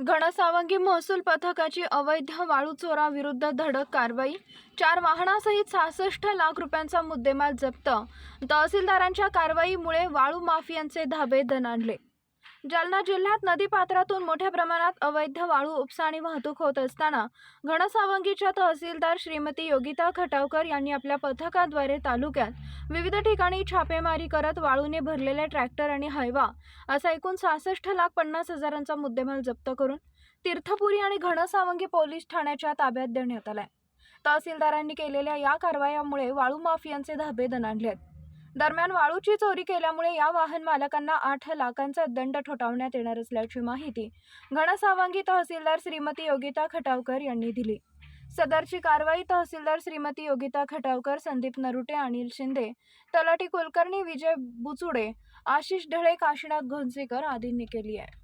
घनसावंगी महसूल पथकाची अवैध वाळू चोराविरुद्ध धडक कारवाई? चार वाहनासहित सहासष्ट लाख रुपयांचा मुद्देमाल जप्त. तहसीलदारांच्या कारवाईमुळे वाळू माफियांचे धाबे दणाणले जालना जिल्ह्यात नदीपात्रातून मोठ्या प्रमाणात अवैध वाळू उपसा आणि वाहतूक होत असताना घनसावंगीच्या तहसीलदार श्रीमती योगिता खटावकर यांनी आपल्या पथकाद्वारे तालुक्यात विविध ठिकाणी छापेमारी करत वाळूने भरलेले ट्रॅक्टर आणि हैवा असा एकूण सहासष्ट लाख पन्नास हजारांचा मुद्देमाल जप्त करून तीर्थपुरी आणि घनसावंगी पोलीस ठाण्याच्या ताब्यात देण्यात आलाय. तहसीलदारांनी केलेल्या या कारवायामुळे वाळू माफियांचे धाबे दणाणले आहेत दरम्यान वाळूची चोरी केल्यामुळे या वाहन मालकांना आठ लाखांचा दंड ठोठावण्यात येणार असल्याची माहिती घनसावंगी तहसीलदार श्रीमती योगिता खटावकर यांनी दिली. सदरची कारवाई तहसीलदार श्रीमती योगिता खटावकर संदीप नरुटे अनिल शिंदे तलाठी कुलकर्णी विजय बुचुडे आशिष ढळे काशीनाथ घोंसेकर आदींनी केली आहे.